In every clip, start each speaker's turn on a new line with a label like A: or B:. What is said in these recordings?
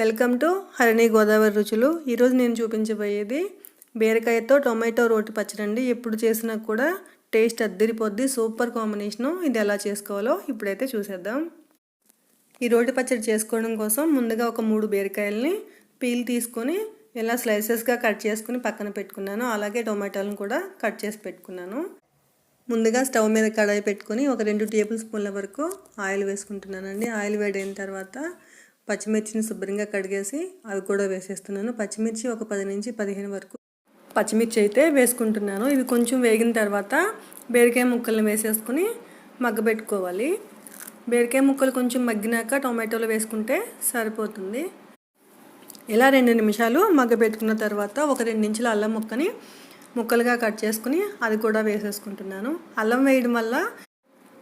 A: Welcome to Harini Godavari రుచులు. ఈరోజు నేను చూపించబోయేది బీరకాయతో టొమాటో రోటి పచ్చడి అండి ఎప్పుడు చేసినా కూడా టేస్ట్ అద్దరిపోద్ది. సూపర్ కాంబినేషను ఇది ఎలా చేసుకోవాలో ఇప్పుడైతే చూసేద్దాం. ఈ రోటి పచ్చడి చేసుకోవడం కోసం ముందుగా ఒక మూడు బీరకాయలని పీల్ తీసుకొని ఇలా స్లైసెస్గా కట్ చేసుకుని పక్కన పెట్టుకున్నాను. అలాగే టొమాటోలను కూడా కట్ చేసి పెట్టుకున్నాను. ముందుగా స్టవ్ మీద కడాయి పెట్టుకొని ఒక రెండు టేబుల్ స్పూన్ల వరకు ఆయిల్ వేసుకుంటున్నానండి. ఆయిల్ వేడైన తర్వాత పచ్చిమిర్చిని శుభ్రంగా కడిగేసి అవి కూడా వేసేస్తున్నాను. పచ్చిమిర్చి ఒక పది నుంచి పదిహేను వరకు పచ్చిమిర్చి అయితే వేసుకుంటున్నాను. ఇవి కొంచెం వేగిన తర్వాత బీరకాయ ముక్కల్ని వేసేసుకుని మగ్గబెట్టుకోవాలి. బీరకాయ ముక్కలు కొంచెం మగ్గినాక టొమాటోలు వేసుకుంటే సరిపోతుంది. ఇలా రెండు నిమిషాలు మగ్గబెట్టుకున్న తర్వాత ఒక రెండు ఇంచుల అల్లం ముక్కని ముక్కలుగా కట్ చేసుకుని అది కూడా వేసేసుకుంటున్నాను. అల్లం వేయడం వల్ల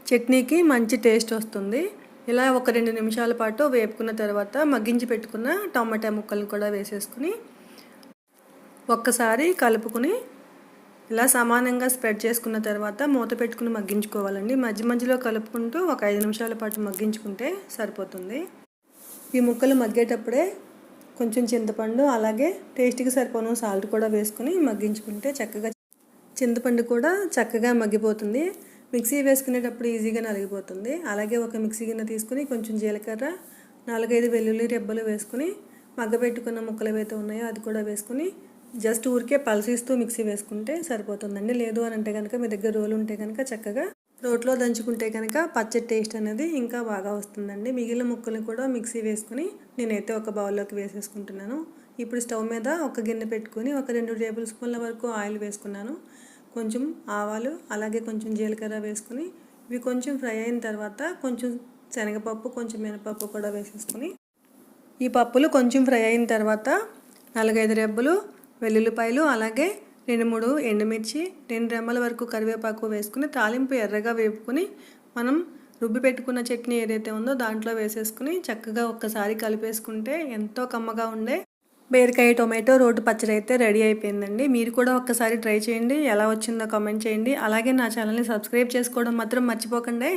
A: చట్నీకి మంచి టేస్ట్ వస్తుంది. ఇలా ఒక రెండు నిమిషాల పాటు వేపుకున్న తర్వాత మగ్గించి పెట్టుకున్న టమాటా ముక్కలను కూడా వేసేసుకుని ఒక్కసారి కలుపుకుని ఇలా సమానంగా స్ప్రెడ్ చేసుకున్న తర్వాత మూత పెట్టుకుని మగ్గించుకోవాలండి. మధ్య మధ్యలో కలుపుకుంటూ ఒక ఐదు నిమిషాల పాటు మగ్గించుకుంటే సరిపోతుంది. ఈ ముక్కలు మగ్గేటప్పుడే కొంచెం చింతపండు అలాగే టేస్ట్కి సరిపోను సాల్ట్ కూడా వేసుకుని మగ్గించుకుంటే చక్కగా చింతపండు కూడా చక్కగా మగ్గిపోతుంది. మిక్సీ వేసుకునేటప్పుడు ఈజీగా నలిగిపోతుంది. అలాగే ఒక మిక్సీ గిన్నె తీసుకుని కొంచెం జీలకర్ర నాలుగైదు వెల్లుల్లి రెబ్బలు వేసుకుని మగ్గబెట్టుకున్న ముక్కలు ఏవైతే ఉన్నాయో అది కూడా వేసుకుని జస్ట్ ఊరికే పల్సిస్తూ మిక్సీ వేసుకుంటే సరిపోతుందండి. లేదు అని అంటే కనుక మీ దగ్గర రోలు ఉంటే కనుక చక్కగా రోట్లో దంచుకుంటే కనుక పచ్చడి టేస్ట్ అనేది ఇంకా బాగా వస్తుందండి. మిగిలిన ముక్కలు కూడా మిక్సీ వేసుకుని నేనైతే ఒక బౌల్లోకి వేసేసుకుంటున్నాను. ఇప్పుడు స్టవ్ మీద ఒక గిన్నె పెట్టుకుని ఒక రెండు టేబుల్ స్పూన్ల వరకు ఆయిల్ వేసుకున్నాను. కొంచెం ఆవాలు అలాగే కొంచెం జీలకర్ర వేసుకుని ఇవి కొంచెం ఫ్రై అయిన తర్వాత కొంచెం శనగపప్పు కొంచెం మినపప్పు కూడా వేసేసుకుని ఈ పప్పులు కొంచెం ఫ్రై అయిన తర్వాత నాలుగైదు రెబ్బలు వెల్లుల్లిపాయలు అలాగే రెండు మూడు ఎండుమిర్చి రెండు రెమ్మల వరకు కరివేపాకు వేసుకుని తాలింపు ఎర్రగా వేపుకుని మనం రుబ్బి పెట్టుకున్న చట్నీ ఏదైతే ఉందో దాంట్లో వేసేసుకుని చక్కగా ఒక్కసారి కలిపేసుకుంటే ఎంతో కమ్మగా ఉండే బీరకాయ టొమాటో రోడ్డు పచ్చడి అయితే రెడీ అయిపోయిందండి. మీరు కూడా ఒక్కసారి ట్రై చేయండి. ఎలా వచ్చిందో కామెంట్ చేయండి. అలాగే నా ఛానల్ని సబ్స్క్రైబ్ చేసుకోవడం మాత్రం మర్చిపోకండి.